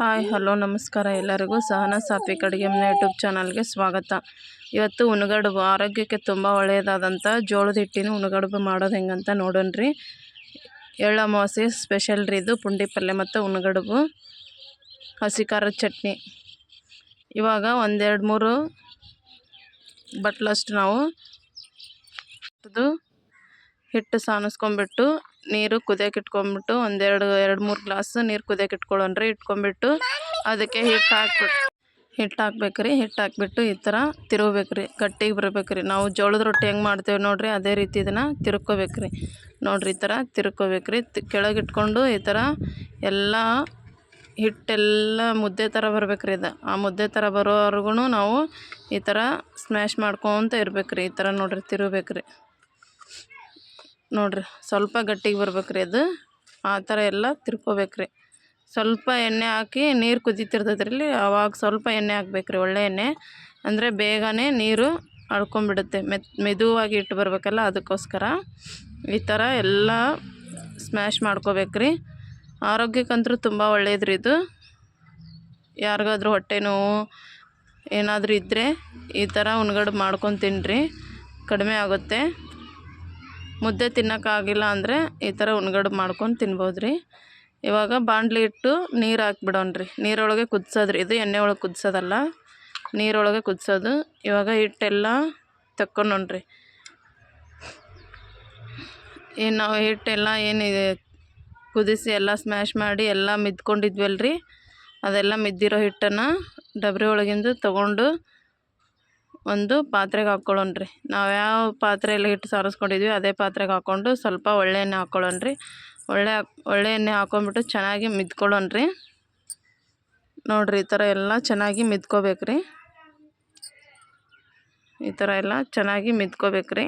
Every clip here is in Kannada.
ಹಾಯ್, ಹಲೋ, ನಮಸ್ಕಾರ. ಎಲ್ಲರಿಗೂ ಸಹನ ಸಾತ್ವಿಕ್ ಅಡುಗೆ ಮನೆ ಯೂಟ್ಯೂಬ್ ಚಾನಲ್ಗೆ ಸ್ವಾಗತ. ಇವತ್ತು ಉಣಗಡುಬು ಆರೋಗ್ಯಕ್ಕೆ ತುಂಬ ಒಳ್ಳೆಯದಾದಂಥ ಜೋಳದ ಹಿಟ್ಟಿನ ಉಣಗಡುಬು ಮಾಡೋದು ಹೆಂಗಂತ ನೋಡೋಣ್ರಿ. ಎಳ್ಳ ಎಳ್ಳಮಾವಾಸ್ಯೆ ಸ್ಪೆಷಲ್ ರೀ ಇದು. ಪುಂಡಿ ಪಲ್ಯ ಮತ್ತು ಉಣಗಡುಬು. ಹಸಿ ಖಾರದ ಚಟ್ನಿ. ಇವಾಗ ಒಂದೆರಡು ಮೂರು ಬಟ್ಲಷ್ಟು ನಾವು ಹಿಟ್ಟು ಸಾನಿಸ್ಕೊಂಬಿಟ್ಟು ನೀರು ಕುದಿಯಕ್ಕೆ ಇಟ್ಕೊಂಬಿಟ್ಟು ಒಂದೆರಡು, ಎರಡು, ಮೂರು ಗ್ಲಾಸ್ ನೀರು ಕುದಿಯಕ್ಕೆ ಇಟ್ಕೊಳ್ಳೋಣ್ರಿ ಇಟ್ಕೊಂಬಿಟ್ಟು ಅದಕ್ಕೆ ಹಿಟ್ಟು ಹಾಕ್ಬಿಟ್ಟು ಹಿಟ್ಟು ಹಾಕ್ಬೇಕ್ರಿ ಹಿಟ್ಟು ಹಾಕ್ಬಿಟ್ಟು ಈ ಥರ ರೀ. ಗಟ್ಟಿಗೆ ಬರ್ಬೇಕು ರೀ. ನಾವು ಜೋಳದ ರೊಟ್ಟಿ ಹೆಂಗೆ ಮಾಡ್ತೇವೆ ನೋಡಿರಿ, ಅದೇ ರೀತಿ ಇದನ್ನು ತಿರ್ಕೋಬೇಕ್ರಿ ನೋಡಿರಿ ಈ ಥರ ತಿರ್ಕೋಬೇಕ್ರಿ ಕೆಳಗೆ ಇಟ್ಕೊಂಡು ಈ ಥರ ಎಲ್ಲ ಹಿಟ್ಟೆಲ್ಲ ಮುದ್ದೆ ಥರ ಬರ್ಬೇಕು ರೀ ಇದು. ಆ ಮುದ್ದೆ ಥರ ಬರೋವರೆಗೂ ನಾವು ಈ ಥರ ಸ್ಮ್ಯಾಶ್ ಮಾಡ್ಕೊತ ಇರ್ಬೇಕು ರೀ. ಈ ಥರ ನೋಡಿರಿ ತಿರುಗ್ಬೇಕು ರೀ. ನೋಡಿರಿ, ಸ್ವಲ್ಪ ಗಟ್ಟಿಗೆ ಬರ್ಬೇಕು ರೀ ಅದು. ಆ ಥರ ಎಲ್ಲ ತಿರ್ಕೋಬೇಕು ರೀ ಸ್ವಲ್ಪ ಎಣ್ಣೆ ಹಾಕಿ ನೀರು ಕುದಿತಿರ್ತದ್ರಲ್ಲಿ ಅವಾಗ ಸ್ವಲ್ಪ ಎಣ್ಣೆ ಹಾಕ್ಬೇಕು ರೀ ಒಳ್ಳೆ ಎಣ್ಣೆ. ಅಂದರೆ ಬೇಗನೆ ನೀರು ಅಳ್ಕೊಂಬಿಡುತ್ತೆ ಮೆತ್, ಮೆದುವಾಗಿ ಇಟ್ಟು ಬರಬೇಕಲ್ಲ ಅದಕ್ಕೋಸ್ಕರ. ಈ ಥರ ಎಲ್ಲ ಸ್ಮ್ಯಾಶ್ ಮಾಡ್ಕೋಬೇಕು ರೀ ಆರೋಗ್ಯಕ್ಕಂತೂ ತುಂಬ ಒಳ್ಳೇದು ರೀ ಇದು. ಯಾರಿಗಾದ್ರೂ ಹೊಟ್ಟೆ ನೋವು ಏನಾದರೂ ಇದ್ದರೆ ಈ ಥರ ಉಣ್ಗಡೆ ಮಾಡ್ಕೊಂಡು ತಿನ್ನಿರಿ ಕಡಿಮೆ ಆಗುತ್ತೆ. ಮುದ್ದೆ ತಿನ್ನೋಕ್ಕಾಗಿಲ್ಲ ಅಂದರೆ ಈ ಥರ ಉಣ್ಗಡೆ ಮಾಡ್ಕೊಂಡು ತಿನ್ಬೋದು ರೀ ಇವಾಗ ಬಾಂಡ್ಲಿ ಇಟ್ಟು ನೀರು ಹಾಕ್ಬಿಡೋಣ ರೀ ನೀರೊಳಗೆ ಕುದಿಸೋದು ರೀ ಇದು ಎಣ್ಣೆ ಒಳಗೆ ಕುದಿಸೋದಲ್ಲ, ನೀರೊಳಗೆ ಕುದಿಸೋದು. ಇವಾಗ ಹಿಟ್ಟೆಲ್ಲ ತಕ್ಕೊಂಡ್ರಿ ಏನು ನಾವು ಹಿಟ್ಟೆಲ್ಲ ಏನು ಕುದಿಸಿ ಎಲ್ಲ ಸ್ಮ್ಯಾಶ್ ಮಾಡಿ ಎಲ್ಲ ಮಿದ್ಕೊಂಡಿದ್ವಲ್ರಿ. ಅದೆಲ್ಲ ಮಿದ್ದಿರೋ ಹಿಟ್ಟನ್ನು ಡಬರಿ ಒಳಗಿಂದು ತೊಗೊಂಡು ಒಂದು ಪಾತ್ರೆಗೆ ಹಾಕ್ಕೊಳ್ಳೋಣ ರೀ. ನಾವು ಯಾವ ಪಾತ್ರೆಯಲ್ಲಿ ಹಿಟ್ಟು ಸಾರಿಸ್ಕೊಂಡಿದ್ವಿ, ಅದೇ ಪಾತ್ರೆಗೆ ಹಾಕ್ಕೊಂಡು ಸ್ವಲ್ಪ ಒಳ್ಳೆ ಎಣ್ಣೆ ಹಾಕ್ಕೊಳ್ಳೋಣ ರೀ. ಒಳ್ಳೆ ಒಳ್ಳೆ ಎಣ್ಣೆ ಹಾಕ್ಕೊಂಬಿಟ್ಟು ಚೆನ್ನಾಗಿ ಮಿದ್ಕೊಳ್ಳೋಣ ರೀ. ನೋಡಿರಿ, ಈ ಥರ ಎಲ್ಲ ಚೆನ್ನಾಗಿ ಮಿದ್ಕೋಬೇಕು ರೀ. ಈ ಥರ ಎಲ್ಲ ಚೆನ್ನಾಗಿ ಮಿದ್ಕೋಬೇಕು ರೀ.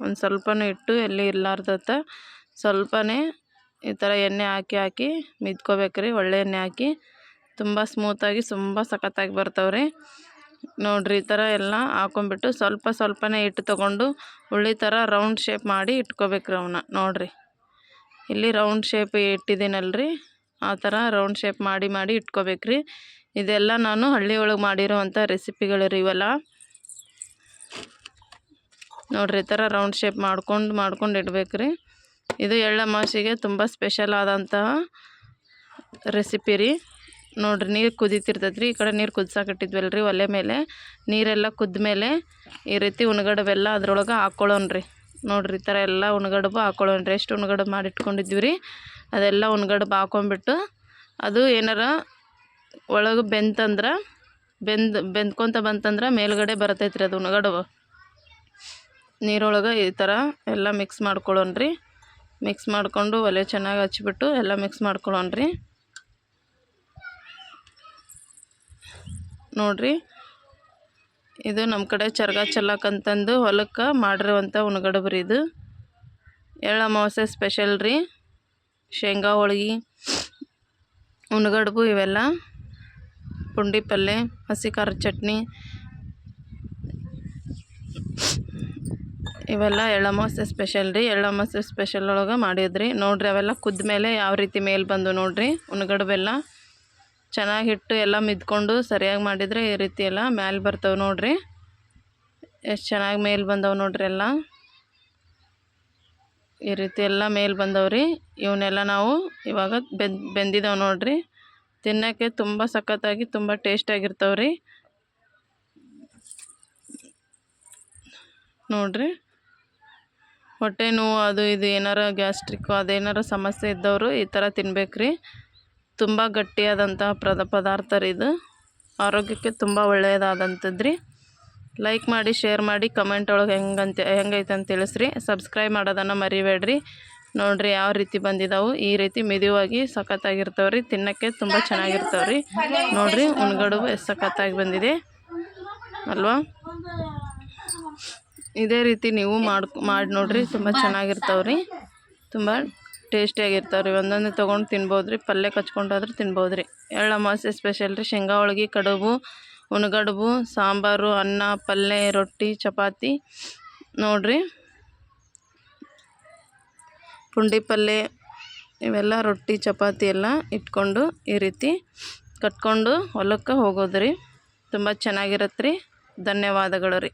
ಒಂದು ಸ್ವಲ್ಪನೂ ಇಟ್ಟು ಎಲ್ಲಿ ಇರಲಾರ್ದತ್ತ ಸ್ವಲ್ಪನೇ ಈ ಥರ ಎಣ್ಣೆ ಹಾಕಿ ಹಾಕಿ ಮಿದ್ಕೋಬೇಕು ರೀ. ಒಳ್ಳೆ ಎಣ್ಣೆ ಹಾಕಿ, ತುಂಬ ಸ್ಮೂತಾಗಿ ತುಂಬ ಸಖತ್ತಾಗಿ ಬರ್ತಾವೆ ರೀ ನೋಡಿರಿ, ಈ ಥರ ಎಲ್ಲ ಹಾಕೊಂಬಿಟ್ಟು ಸ್ವಲ್ಪ ಸ್ವಲ್ಪನೇ ಹಿಟ್ಟು ತೊಗೊಂಡು ಉಳ್ಳಿ ಥರ ರೌಂಡ್ ಶೇಪ್ ಮಾಡಿ ಇಟ್ಕೋಬೇಕು ಅವನ್ನ ನೋಡಿರಿ, ಇಲ್ಲಿ ರೌಂಡ್ ಶೇಪ್ ಇಟ್ಟಿದ್ದೀನಲ್ರಿ. ಆ ಥರ ರೌಂಡ್ ಶೇಪ್ ಮಾಡಿ ಮಾಡಿ ಇಟ್ಕೋಬೇಕ್ರಿ. ಇದೆಲ್ಲ ನಾನು ಹಳ್ಳಿ ಒಳಗೆ ಮಾಡಿರೋವಂಥ ರೆಸಿಪಿಗಳು ರೀ ಇವೆಲ್ಲ. ನೋಡಿರಿ, ಈ ಥರ ರೌಂಡ್ ಶೇಪ್ ಮಾಡ್ಕೊಂಡು ಮಾಡ್ಕೊಂಡು ಇಡ್ಬೇಕ್ರಿ. ಇದು ಎಳ್ಳಮಾಸಿಗೆ ತುಂಬ ಸ್ಪೆಷಲ್ ಆದಂತಹ ರೆಸಿಪಿ ರೀ. ನೋಡಿರಿ ನೀರು ಕುದೀತಿರ್ತೈತೆ ರೀ ಈ ಕಡೆ ನೀರು ಕುದ್ಸಾಕಿಟ್ಟಿದ್ವಲ್ಲ ರೀ ಒಲೆ ಮೇಲೆ. ನೀರೆಲ್ಲ ಕುದ್ದ ಮೇಲೆ ಈ ರೀತಿ ಉಣ್ಗಡಬೆಲ್ಲ ಅದ್ರೊಳಗೆ ಹಾಕ್ಕೊಳ್ಳೋಣ ರೀ ನೋಡಿರಿ ಈ ಥರ ಎಲ್ಲ ಉಣ್ಗಡಬು ಹಾಕ್ಕೊಳ್ಳೋಣ ರೀ ಎಷ್ಟು ಉಣ್ಗಡಬು ಮಾಡಿಟ್ಕೊಂಡಿದ್ವಿ ರೀ ಅದೆಲ್ಲ ಉಣ್ಗಡ್ಬು ಹಾಕ್ಕೊಂಬಿಟ್ಟು ಅದು ಏನಾರ ಒಳಗೆ ಬೆಂತಂದ್ರೆ, ಬೆಂದು, ಬೆಂದ್ಕೊತ ಬಂತಂದ್ರೆ ಮೇಲ್ಗಡೆ ಬರ್ತೈತೆ ರೀ ಅದು ಉಣ್ಗಡಬು ನೀರೊಳಗೆ ಈ ಥರ ಎಲ್ಲ ಮಿಕ್ಸ್ ಮಾಡ್ಕೊಳ್ಳೋಣ ರೀ ಮಿಕ್ಸ್ ಮಾಡಿಕೊಂಡು ಒಲೆ ಚೆನ್ನಾಗಿ ಹಚ್ಬಿಟ್ಟು ಎಲ್ಲ ಮಿಕ್ಸ್ ಮಾಡ್ಕೊಳ್ಳೋಣ ರೀ ನೋಡಿರಿ. ಇದು ನಮ್ಮ ಕಡೆ ಚರ್ಗ ಚೆಲ್ಲಕ್ಕಂತಂದು ಹೊಲಕ್ಕೆ ಮಾಡಿರುವಂಥ ಉಣ್ಗಡಬು ರೀ ಇದು. ಎಳ್ಳು ಅಮಾವಾಸ್ಯೆ ಸ್ಪೆಷಲ್ ರೀ. ಶೇಂಗಾ, ಹೋಳ್ಗೆ, ಉಣಗಡ್ಬು ಇವೆಲ್ಲ. ಪುಂಡಿ ಪಲ್ಯ ಹಸಿ ಖಾರದ ಚಟ್ನಿ. ಇವೆಲ್ಲ ಎಳ್ಳಮಾವಾಸ್ಯೆ ಸ್ಪೆಷಲ್ ರೀ. ಎಳ್ಳಮಾವಾಸ್ಯೆ ಸ್ಪೆಷಲ್ ಒಳಗೆ ಮಾಡಿದ್ರಿ. ನೋಡ್ರಿ ಅವೆಲ್ಲ ಕುದ್ದ ಮೇಲೆ ಯಾವ ರೀತಿ ಮೇಲೆ ಬಂದು ನೋಡ್ರಿ. ಉಣ್ಗಡ್ಬೆಲ್ಲ ಚೆನ್ನಾಗಿ ಹಿಟ್ಟು ಎಲ್ಲ ಮಿದ್ಕೊಂಡು ಸರಿಯಾಗಿ ಮಾಡಿದರೆ ಈ ರೀತಿ ಎಲ್ಲ ಮ್ಯಾಲೆ ಬರ್ತವೆ ನೋಡಿರಿ. ಎಷ್ಟು ಚೆನ್ನಾಗಿ ಮೇಲೆ ಬಂದವೆ ನೋಡಿರಿ ಎಲ್ಲ. ಈ ರೀತಿ ಎಲ್ಲ ಮೇಲೆ ಬಂದವ್ರಿ ಇವನ್ನೆಲ್ಲ ನಾವು ಇವಾಗ ಬೆಂದ್ ಬೆಂದಿದ್ದಾವೆ ನೋಡಿರಿ. ತಿನ್ನೋಕ್ಕೆ ತುಂಬ ಸಖತ್ತಾಗಿ ತುಂಬ ಟೇಸ್ಟಾಗಿರ್ತಾವೆ ರೀ. ನೋಡಿರಿ. ಹೊಟ್ಟೆ ನೋವು ಅದು ಇದು ಏನಾರ ಗ್ಯಾಸ್ಟ್ರಿಕ್ಕು ಅದೇನಾರ ಸಮಸ್ಯೆ ಇದ್ದವರು ಈ ಥರ ತಿನ್ಬೇಕು ರೀ ತುಂಬ ಗಟ್ಟಿಯಾದಂತಹ ಪ್ರದ ಪದಾರ್ಥ ರೀ ಇದು. ಆರೋಗ್ಯಕ್ಕೆ ತುಂಬ ಒಳ್ಳೆಯದಾದಂಥದ್ದು ರೀ ಲೈಕ್ ಮಾಡಿ ಶೇರ್ ಮಾಡಿ ಕಮೆಂಟ್ ಒಳಗೆ ಹೆಂಗಂತ ಹೆಂಗೈತೆ ಅಂತ ತಿಳಿಸ್ರಿ. ಸಬ್ಸ್ಕ್ರೈಬ್ ಮಾಡೋದನ್ನು ಮರಿಬೇಡ್ರಿ. ನೋಡಿರಿ ಯಾವ ರೀತಿ ಬಂದಿದ್ದಾವೆ ಈ ರೀತಿ ಮೆದುವಾಗಿ ಸಖತ್ತಾಗಿರ್ತಾವೆ ರೀ ತಿನ್ನೋಕ್ಕೆ ತುಂಬ ಚೆನ್ನಾಗಿರ್ತಾವೆ ರೀ ನೋಡಿರಿ ಉಣ್ಗಡು ಎಷ್ಟು ಸಖತ್ತಾಗಿ ಬಂದಿದೆ. ಅಲ್ವಾ? ಇದೇ ರೀತಿ ನೀವು ಮಾಡಿ ಮಾಡಿ ನೋಡಿರಿ. ತುಂಬ ಚೆನ್ನಾಗಿರ್ತಾವೆ ರೀ ತುಂಬ ಟೇಸ್ಟಿಯಾಗಿರ್ತಾವೆ ರೀ ಒಂದೊಂದೇ ತೊಗೊಂಡು ತಿನ್ಬೋದು ರೀ ಪಲ್ಯ ಕಚ್ಕೊಂಡಾದ್ರೂ ತಿನ್ಬೋದು ರೀ ಎಳ್ಳು ಅಮಾವಾಸ್ಯೆ ಸ್ಪೆಷಲ್ ರೀ. ಶೇಂಗಾ, ಹೋಳ್ಗೆ, ಕಡುಬು, ಉಣ್ಗಡುಬು, ಸಾಂಬಾರು, ಅನ್ನ, ಪಲ್ಯ, ರೊಟ್ಟಿ, ಚಪಾತಿ. ನೋಡಿರಿ. ಪುಂಡಿ ಪಲ್ಯ, ಇವೆಲ್ಲ ರೊಟ್ಟಿ, ಚಪಾತಿ ಎಲ್ಲ ಇಟ್ಕೊಂಡು ಈ ರೀತಿ ಕಟ್ಕೊಂಡು ಹೊಲಕ್ಕೆ ಹೋಗೋದು ರೀ ತುಂಬ ಚೆನ್ನಾಗಿರತ್ತೆ ರೀ ಧನ್ಯವಾದಗಳು ರೀ.